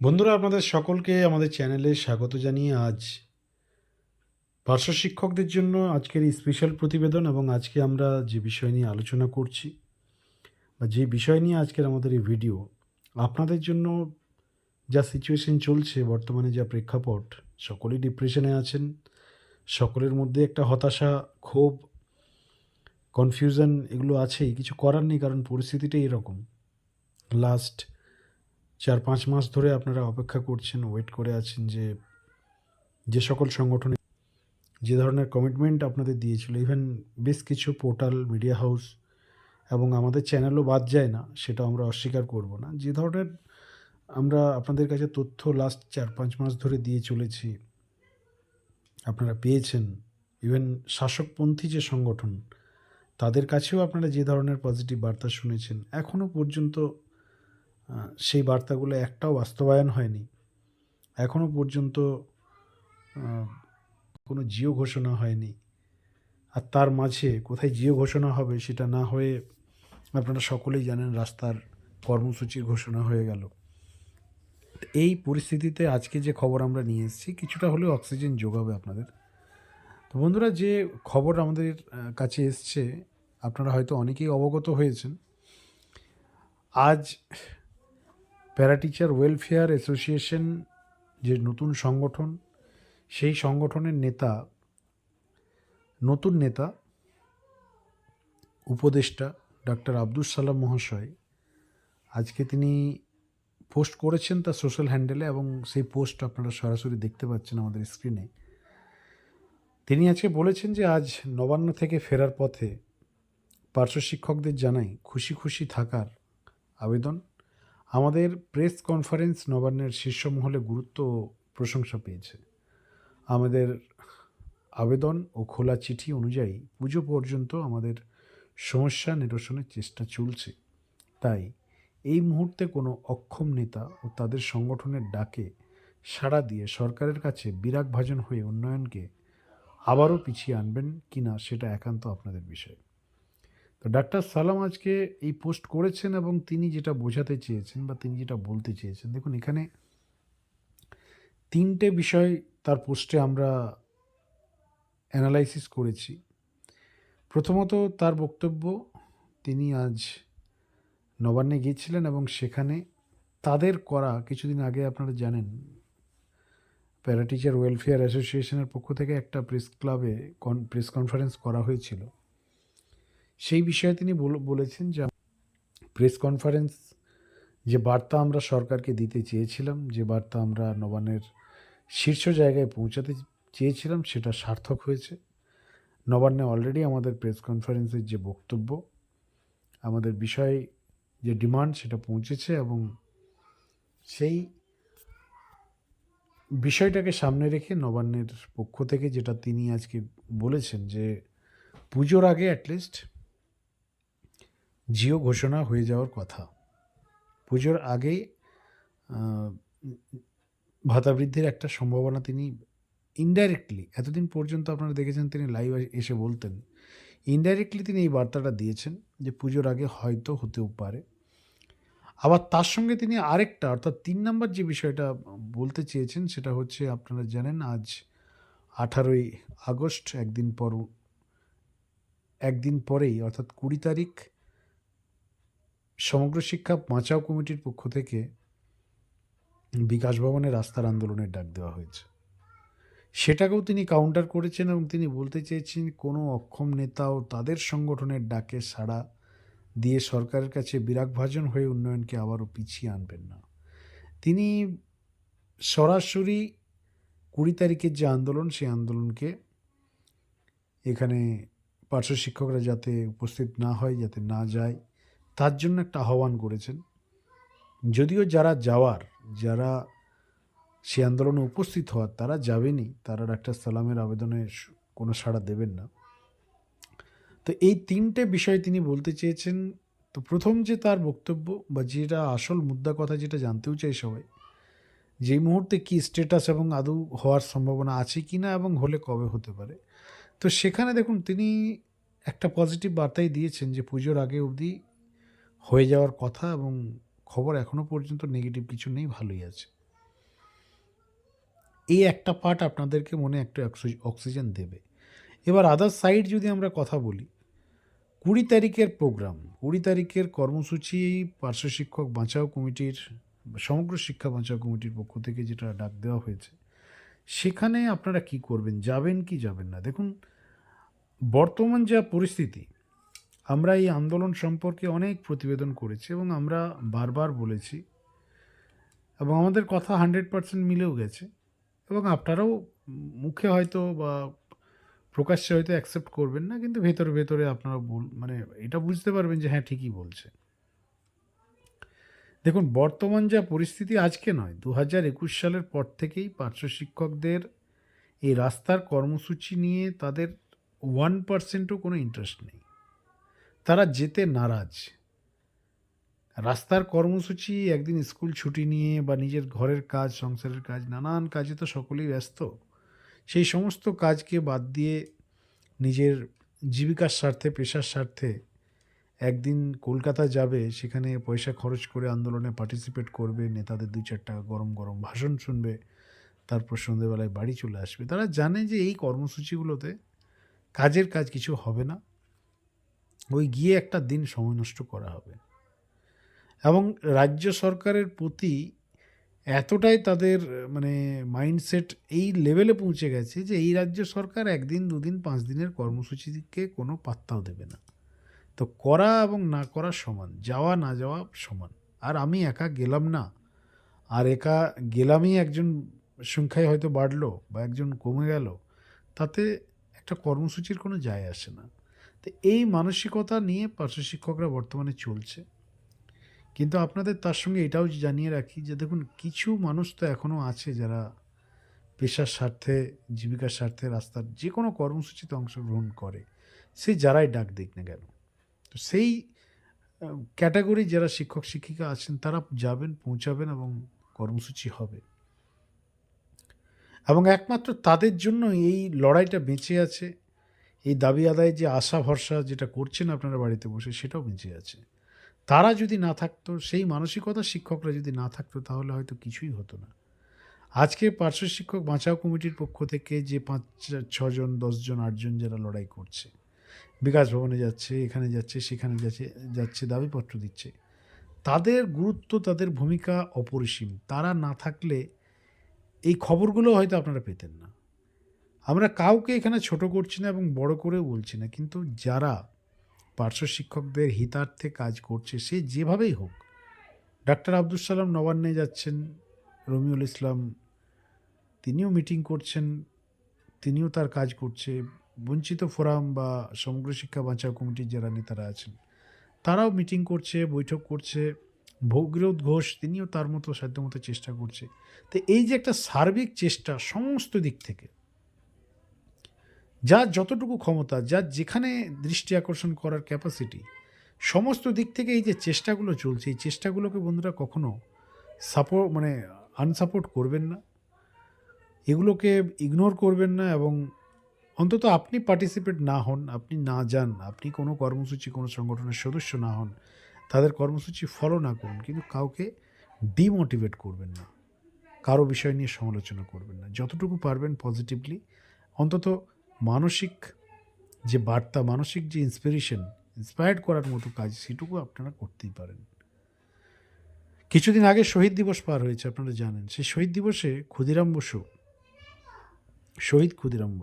বন্ধুরা, আপনাদের সকলকে আমাদের চ্যানেলে স্বাগত জানিয়ে আজ পার্শ্ব শিক্ষকদের জন্য আজকের এই স্পেশাল প্রতিবেদন এবং আজকে আমরা যে বিষয় নিয়ে আলোচনা করছি বা যে বিষয় নিয়ে আজকের আমাদের এই ভিডিও, আপনাদের জন্য যা সিচুয়েশন চলছে, বর্তমানে যা প্রেক্ষাপট, সকলেই ডিপ্রেশনে আছেন, সকলের মধ্যে একটা হতাশা, ক্ষোভ কনফিউশন এগুলো আছেই, কিছু করার নেই কারণ পরিস্থিতিটাই এরকম। লাস্ট চার পাঁচ মাস ধরে আপনারা অপেক্ষা করছেন ওয়েট করে আছেন যে যে সকল সংগঠনে যে ধরনের কমিটমেন্ট আপনাদের দিয়েছিল ইভেন বেশ কিছু পোর্টাল মিডিয়া হাউস এবং আমাদের চ্যানেলও বাদ যায় না, সেটা আমরা অস্বীকার করব না। যে ধরনের আমরা আপনাদের কাছে তথ্য লাস্ট চার পাঁচ মাস ধরে দিয়ে চলেছি, আপনারা পেয়েছেন। ইভেন শাসকপন্থী যে সংগঠন, তাদের কাছেও আপনারা যে ধরনের পজিটিভ বার্তা শুনেছেন এখনও পর্যন্ত সেই বার্তাগুলো একটাও বাস্তবায়ন হয়নি। এখনও পর্যন্ত কোনো জিও ঘোষণা হয়নি। আর তার মাঝে কোথায় জিও ঘোষণা হবে সেটা না হয়ে আপনারা সকলেই জানেন রাস্তার কর্মসূচির ঘোষণা হয়ে গেল। এই পরিস্থিতিতে আজকে যে খবর আমরা নিয়ে এসেছি, কিছুটা হলেও অক্সিজেন যোগাবে আপনাদের। তো বন্ধুরা, যে খবর আমাদের কাছে এসছে, আপনারা হয়তো অনেকেই অবগত হয়েছেন। আজ প্যারা টিচার ওয়েলফেয়ার অ্যাসোসিয়েশন যে নতুন সংগঠন, সেই সংগঠনের নেতা, নতুন নেতা, উপদেষ্টা ডক্টর আব্দুল সালাম মহাশয় আজকে তিনি পোস্ট করেছেন তার সোশ্যাল হ্যান্ডেলে এবং সেই পোস্ট আপনারা সরাসরি দেখতে পাচ্ছেন আমাদের স্ক্রিনে। তিনি আজকে বলেছেন যে আজ নবান্ন থেকে ফেরার পথে পার্শ্ব শিক্ষকদের জানাই খুশি খুশি থাকার আবেদন। আমাদের প্রেস কনফারেন্স নবান্নের শীর্ষ মহলে গুরুত্ব প্রশংসা পেয়েছে। আমাদের আবেদন ও খোলা চিঠি অনুযায়ী পুজো পর্যন্ত আমাদের সমস্যা নিরসনের চেষ্টা চলছে। তাই এই মুহূর্তে কোনো অক্ষম নেতা ও তাদের সংগঠনের ডাকে সাড়া দিয়ে সরকারের কাছে বিরাগ ভাজন হয়ে উন্নয়নকে আবারও পিছিয়ে আনবেন কিনা সেটা একান্ত আপনাদের বিষয়। তো ডাক্তার সালাম আজকে এই পোস্ট করেছেন এবং তিনি যেটা বোঝাতে চেয়েছেন বা তিনি যেটা বলতে চেয়েছেন, দেখুন এখানে তিনটে বিষয় তার পোস্টে আমরা অ্যানালাইসিস করেছি। প্রথমত তার বক্তব্য, তিনি আজ নবান্নে গিয়েছিলেন এবং সেখানে তাদের করা, কিছুদিন আগে আপনারা জানেন প্যারা টিচার ওয়েলফেয়ার অ্যাসোসিয়েশনের পক্ষ থেকে একটা প্রেস ক্লাবে প্রেস কনফারেন্স করা হয়েছিল। সেই বিষয়ে তিনি বল- বলেছেন যে, প্রেস কনফারেন্স, যে বার্তা আমরা সরকারকে দিতে চেয়েছিলাম, যে বার্তা আমরা নবান্নের শীর্ষ জায়গায় পৌঁছাতে চেয়েছিলাম, সেটা সার্থক হয়েছে। নবান্নে অলরেডি আমাদের প্রেস কনফারেন্সের যে বক্তব্য, আমাদের বিষয় যে ডিমান্ড, সেটা পৌঁছেছে এবং সেই বিষয়টাকে সামনে রেখে নবান্নের পক্ষ থেকে যেটা তিনি আজকে বলেছেন, যে পুজোর আগে অ্যাটলিস্ট জিও ঘোষণা হয়ে যাওয়ার কথা। পুজোর আগে ভাতা বৃদ্ধির একটা সম্ভাবনা তিনি ইনডাইরেক্টলি এতদিন পর্যন্ত আপনারা দেখেছেন তিনি লাইভ এসে বলতেন ইনডাইরেক্টলি তিনি এই বার্তাটা দিয়েছেন যে পুজোর আগে হয়তো হতেও পারে। আবার তার সঙ্গে তিনি আরেকটা, অর্থাৎ তিন নম্বর যে বিষয়টা বলতে চেয়েছেন সেটা হচ্ছে, আপনারা জানেন আজ আঠারোই আগস্ট, একদিন পর, একদিন পরেই, অর্থাৎ কুড়ি তারিখ সমগ্র শিক্ষা বাঁচাও কমিটির পক্ষ থেকে বিকাশ ভবনে রাস্তার আন্দোলনের ডাক দেওয়া হয়েছে। সেটাকেও তিনি কাউন্টার করেছেন এবং তিনি বলতে চেয়েছেন, কোনো অক্ষম নেতা ও তাদের সংগঠনের ডাকে সাড়া দিয়ে সরকারের কাছে বিরাগভাজন হয়ে উন্নয়নকে আবারও পিছিয়ে আনবেন না। তিনি সরাসরি কুড়ি তারিখের যে আন্দোলন, সেই আন্দোলনকে এখানে পার্শ্ব শিক্ষকরা যাতে উপস্থিত না হয়, যাতে না যায় তার জন্য একটা আহ্বান করেছেন। যদিও যারা যাওয়ার, যারা সে আন্দোলনে উপস্থিত হওয়ার, তারা যাবেনই তারা ডাক্তার সালামের আবেদনে কোনো সাড়া দেবেন না। তো এই তিনটে বিষয় তিনি বলতে চেয়েছেন, তো প্রথম যে তার বক্তব্য বা যেটা আসল মুদ্রা কথা যেটা জানতেও চাই সবাই, যে মুহূর্তে কি স্টেটাস এবং আদৌ হওয়ার সম্ভাবনা আছে কি না এবং হলে কবে হতে পারে? তো সেখানে দেখুন, তিনি একটা পজিটিভ বার্তাই দিয়েছেন যে পুজোর আগে অবধি হয়ে যাওয়ার কথা এবং খবর এখনও পর্যন্ত নেগেটিভ কিছু নেই, ভালোই আছে। এই একটা পার্ট আপনাদেরকে মনে একটা অক্সিজেন দেবে। এবার আদার সাইড যদি আমরা কথা বলি, কুড়ি তারিখের প্রোগ্রাম কুড়ি তারিখের কর্মসূচি পার্শ্ব শিক্ষক বাঁচাও কমিটির, সমগ্র শিক্ষা বাঁচাও কমিটির পক্ষ থেকে যেটা ডাক দেওয়া হয়েছে, সেখানে আপনারা কি করবেন, যাবেন কি যাবেন না? দেখুন, বর্তমান যা পরিস্থিতি আমরা এই আন্দোলন সম্পর্কে অনেক প্রতিবেদন করেছি এবং আমরা বারবার বলেছি। এবং আমাদের কথা হান্ড্রেড পার্সেন্ট মিলেও গেছে। এবং আপনারাও মুখে হয়তো বা প্রকাশ্যে হয়তো অ্যাকসেপ্ট করবেন না, কিন্তু ভেতরে ভেতরে আপনারা বল মানে এটা বুঝতে পারবেন যে হ্যাঁ ঠিকই বলছে। দেখুন, বর্তমান যা পরিস্থিতি আজকে নয় দু হাজার একুশ সালের পর থেকেই পার্শ্ব শিক্ষকদের এই রাস্তার কর্মসূচি নিয়ে তাদের ওয়ান পার্সেন্টও কোনো ইন্টারেস্ট নেই। তারা যেতে নারাজ। রাস্তার কর্মসূচি, একদিন স্কুল ছুটি নিয়ে বা নিজের ঘরের কাজ, সংসারের কাজ, নানান কাজে তো সকলেই ব্যস্ত। সেই সমস্ত কাজকে বাদ দিয়ে নিজের জীবিকার স্বার্থে, পেশার স্বার্থে একদিন কলকাতা যাবে, সেখানে পয়সা খরচ করে আন্দোলনে পার্টিসিপেট করবে, নেতাদের দুই চারটা গরম গরম ভাষণ শুনবে, তারপর সন্ধেবেলায় বাড়ি চলে আসবে। তারা জানে যে এই কর্মসূচিগুলোতে কাজের কাজ কিছু হবে না। ওই গিয়ে একটা দিন সময় নষ্ট করা হবে। এবং রাজ্য সরকারের প্রতি এতটাই তাদের মানে মাইন্ডসেট এই লেভেলে পৌঁছে গেছে যে এই রাজ্য সরকার একদিন, দুদিন, পাঁচ দিনের কর্মসূচিকে কোনো পাত্তাও দেবে না। তো করা এবং না করা সমান, যাওয়া, না যাওয়া সমান। আর আমি একা গেলাম না। আর একা গেলামই একজন সংখ্যায় হয়তো বাড়লো বা একজন কমে গেল, তাতে একটা কর্মসূচির কোনো যায় আসে না। তো এই মানসিকতা নিয়ে পার্শ্ব শিক্ষকরা বর্তমানে চলছে। কিন্তু আপনাদের তার সঙ্গে এটাও জানিয়ে রাখি যে দেখুন, কিছু মানুষ তো এখনও আছে যারা পেশার স্বার্থে, জীবিকার স্বার্থে রাস্তার যে কোনো কর্মসূচিতে অংশগ্রহণ করে। সে যারাই ডাক দিক না কেন? তো সেই ক্যাটাগরি যারা শিক্ষক, শিক্ষিকা আছেন, তারা যাবেন, পৌঁছাবেন এবং কর্মসূচি হবে। এবং একমাত্র তাদের জন্য এই লড়াইটা বেঁচে আছে। এই দাবি আদায় যে আশা ভরসা যেটা করছেন আপনারা বাড়িতে বসে, সেটাও বেঁচে আছে। তারা যদি না থাকতো, সেই মানসিকতা শিক্ষকরা যদি না থাকতো, তাহলে হয়তো কিছুই হতো না। আজকে পার্শ্ব শিক্ষক বাঁচাও কমিটির পক্ষ থেকে যে পাঁচ ছজন দশজন আটজন যারা লড়াই করছে, বিকাশ ভবনে যাচ্ছে, এখানে যাচ্ছে, সেখানে যাচ্ছে যাচ্ছে, দাবিপত্র দিচ্ছে, তাদের গুরুত্ব, তাদের ভূমিকা অপরিসীম। তারা না থাকলে এই খবরগুলো হয়তো আপনারা পেতেন না। আমরা কাউকে এখানে ছোট করছি না এবং বড় করেও বলছি না, কিন্তু যারা পার্শ্ব শিক্ষকদের হিতার্থে কাজ করছে, সে যেভাবেই হোক, ডাক্তার আব্দুল সালাম নবান্নে যাচ্ছেন, রমিউল ইসলাম, তিনিও মিটিং করছেন, তিনিও তার কাজ করছে, বঞ্চিত ফোরাম বা সমগ্র শিক্ষা বাঁচাও কমিটির যারা নেতারা আছেন, তারাও মিটিং করছে, বৈঠক করছে ভগীরথ ঘোষ তিনিও তার মতো সাধ্যমতো চেষ্টা করছে। তো এই যে একটা সার্বিক চেষ্টা সমস্ত দিক থেকে যার যতটুকু ক্ষমতা, যার যেখানে দৃষ্টি আকর্ষণ করার ক্যাপাসিটি সমস্ত দিক থেকে এই যে চেষ্টাগুলো চলছে, এই চেষ্টাগুলোকে বন্ধুরা কখনো সাপোর্ট মানে আনসাপোর্ট করবেন না। এগুলোকে ইগনোর করবেন না এবং অন্তত আপনি পার্টিসিপেট না হন, আপনি না যান, আপনি কোনো কর্মসূচি, কোনো সংগঠনের সদস্য না হন, তাদের কর্মসূচি ফলো না করুন, কিন্তু কাউকে ডিমোটিভেট করবেন না। কারও বিষয় নিয়ে সমালোচনা করবেন না। যতটুকু পারবেন পজিটিভলি অন্তত মানসিক যে বার্তা, মানসিক যে ইন্সপিরেশন ইন্সপায়ার্ড করার মতো কাজ, সেটুকু আপনারা করতেই পারেন। কিছুদিন আগে শহীদ দিবস পার হয়েছে, আপনারা জানেন। সেই শহীদ দিবসে ক্ষুদিরাম বসু, শহীদ ক্ষুদিরাম